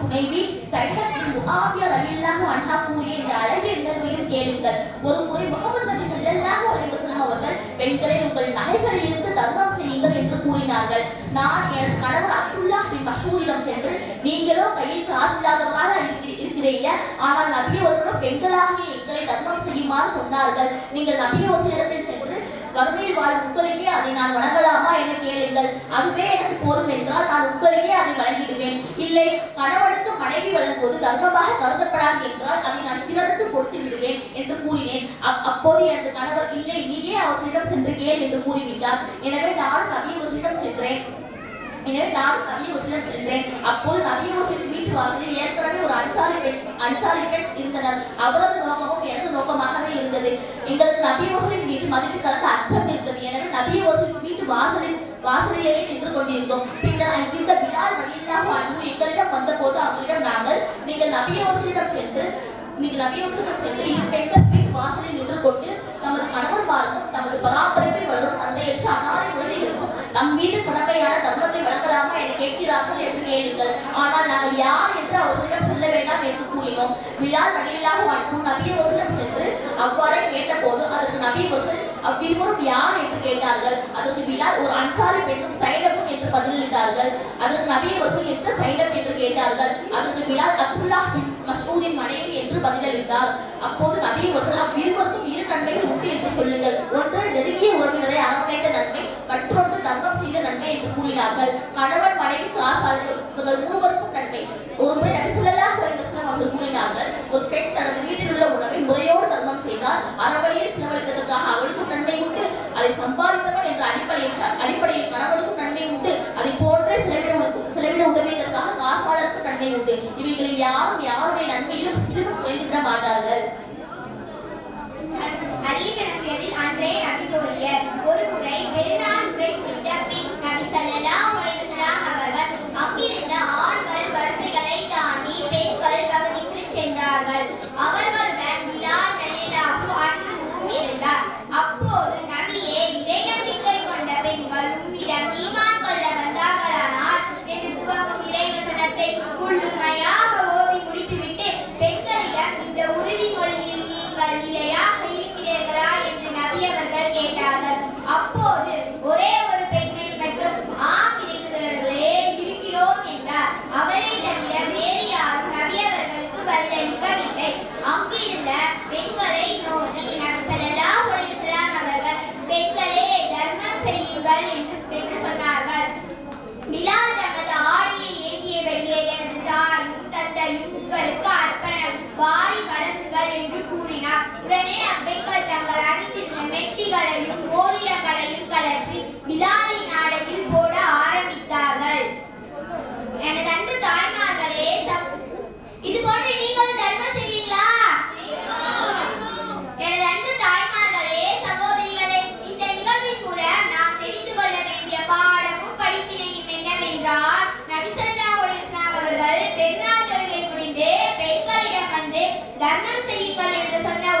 துணைவி சைனத்தின் முஆவியா ரலியல்லாஹு அன்ஹா கூறிய இந்த அழகிய நிகழ்வையும் கேளுங்கள். ஒரு முறை முகமது நபி ஸல்லல்லாஹு அலைஹி வஸல்லம் அவர்கள் பெண்களை உங்கள் நகைகளில் இருந்து தர்மம் செய்யுங்கள் என்று கூறினார்கள். நான் எனது கணவர் அப்துல்லாஹ் பின் மஷூரிடம் சென்று நீங்களோ கையில் காசு இருக்கிற- இருக்கிறீங்க. ஆனால் நபி அவர்களோ பெண்களாகிய எங்களை தர்மம் செய்யுமாறு சொன்னார்கள். நீங்கள் நபி வறுமையில் வாழும் உங்களுக்கே அதை நான் வழங்கலாமா என கேளுங்கள். அதுவே எனக்கு போதும் என்றால் நான் உங்களுக்கே அதை வழங்கிடுவேன். இல்லை கணவனுக்கு மனைவி வழங்குவது தர்மமாக கருதப்படாது என்றால் அதை நான் பிறருக்கு கொடுத்து விடுவேன் என்று கூறினேன். அப்- அப்போது எனது கணவர் இல்லை நீயே அவர்களிடம் சென்று கேள் என்று கூறிவிட்டார். எனவே நான் நபி அவர்களிடம் சென்றேன். எனவே நானும் நவிய அவர்களிடம் சென்றேன். அப்போது நபி வீட்டு வாசலில் ஏற்கனவே ஒரு அன்சாரி பெண் அன்சாரி பெண் இருந்தனர். அவரது நோக்கமும் எனது நோக்கமாகவே இருந்தது. எங்களது நபி மீது மதிப்பு கலந்த அச்சம் இருந்தது. எனவே நபி வீட்டு வாசலில் வாசலிலேயே நின்று கொண்டிருந்தோம். பின்னர் அங்கிருந்த பிலால் வழியில்லாக அன்பு எங்களிடம் வந்தபோது அவரிடம் நாங்கள் நீங்கள் நபி சென்று நீங்கள் நபி சென்று இரு பெண்கள் வீட்டு வாசலில் நின்று கொண்டு தமது கணவன்மாருக்கும் தமது பராமரிப்பில் வளரும் தந்தையற்ற அனாதை குழந்தைகளுக்கும் நம் மீது கடமையான என என்று கேளுங்கள். ஆனால் நாங்கள் யார் என்று அவர்களிடம் சொல்ல வேண்டாம் என்று கூறினோம். விழால் வழியில்லாக மற்றும் நபி அவர்களிடம் சென்று அவ்வாறே கேட்டபோது அதற்கு நபி அவர்கள் அவ்விருவரும் யார் என்று கேட்டார்கள். அதற்கு பிலால் ஒரு அன்சாரி பெண்ணும் சைனமும் என்று பதிலளித்தார்கள். அதற்கு நபி அவர்கள் எந்த சைனம் என்று கேட்டார்கள். அதற்கு பிலால் அப்துல்லா பின் பதிலளித்தார். அப்போது நபி அவர்கள் அவ்விருவருக்கும் இரு நன்மைகள் உண்டு என்று சொல்லுங்கள். ஒன்று நெருங்கிய உறவினரை அரவணைத்த நன்மை மற்றொன்று தங்கம் செய்த நன்மை என்று கூறினார்கள். கணவன் மனைவி காசாளர்கள் இவர்கள் மூவருக்கும் நன்மை. ஒருமுறை நபி ஸல்லல்லாஹு அவர்கள் கூறினார்கள் ஒரு பெண் தனது வீட்டில் உள்ள உணவை முறையோடு தர்மம் செய்தால் அறவழியில் செலவழித்ததற்காக அவளுக்கும் நன்மை உண்டு அதை சம்பாதித்தவன் என்ற அடிப்படையில் அடிப்படையில் கணவனுக்கும் நன்மை உண்டு அதை போன்றே செலவிட செலவிட உதவியதற்காக காசாளருக்கும் நன்மை உண்டு. இவைகளில் யாரும் யாருடைய நன்மையிலும் மாட்டார்கள். அலிகனப்பியதில் அன்றே நபி தோழியர் ஒரு முறை பெருநாள் பின் நபி அலைஹி வஸல்லம் அவர்கள் அங்கிருந்த ஆண்கள் வரிசைகளை தாண்டி பெண்கள் பகுதிக்கு சென்றார்கள். அவர்களுடன் பிலால் ரலியல்லாஹு இருந்தார். அப்போது நபியே இறை நம்பிக்கை கொண்ட பெண்கள் உம்மிடம் ஈமான் கொள்ள வந்தார்களானால் என்று துவங்கும் முடித்துவிட்டு பெண்களிடம் இந்த உறுதிமொழியில் நீங்கள் நிலையாக இருக்கிறீர்களா என்று நபி அவர்கள் கேட்டார்கள் அப்போது ஒரே ஒரு பெண்மணி மட்டும் ஆம் இருக்கிறவர்களே இருக்கிறோம் என்றார் அவரை தவிர வேறு யாரும் நபி அவர்களுக்கு பதிலளிக்கவில்லை அங்கிருந்த பெண்களை நோக்கி நபி ஸல்லல்லாஹு அலைஹி வஸல்லம் அவர்கள் பெண்களே தர்மம் செய்யுங்கள் என்று என்று சொன்னார்கள் பிலால் தமது ஆடையை ஏந்தியபடியே எனது தாயும் தந்தையும் உங்களுக்கு அர்ப்பணம் வாரி வழங்குங்கள் என்று கூறினார் உடனே அப்பெண்கள் தங்கள் அணிந்திருந்த மெட்டிகளையும் மோதிரங்களையும் கழற்றி பிலாலின் ஆடையில் போட ஆரம்பித்தார்கள் எனது அன்பு தாய்மார்களே சப்- இது போன்று நீங்களும் தர்மம் செய்வீங்களா எனது அன்பு தாய்மார்களே சகோதரிகளே இந்த நிகழ்வின் மூலம் நாம் தெரிந்து கொள்ள வேண்டிய பாடமும் படிப்பினையும் என்னவென்றால் நபி ஸல்லல்லாஹு அலைஹி வஸல்லம் அவர்கள் பெருநாள் தொழுகை முடிந்து பெண்களிடம் வந்து தர்மம் செய்யுங்கள் என்று சொன்ன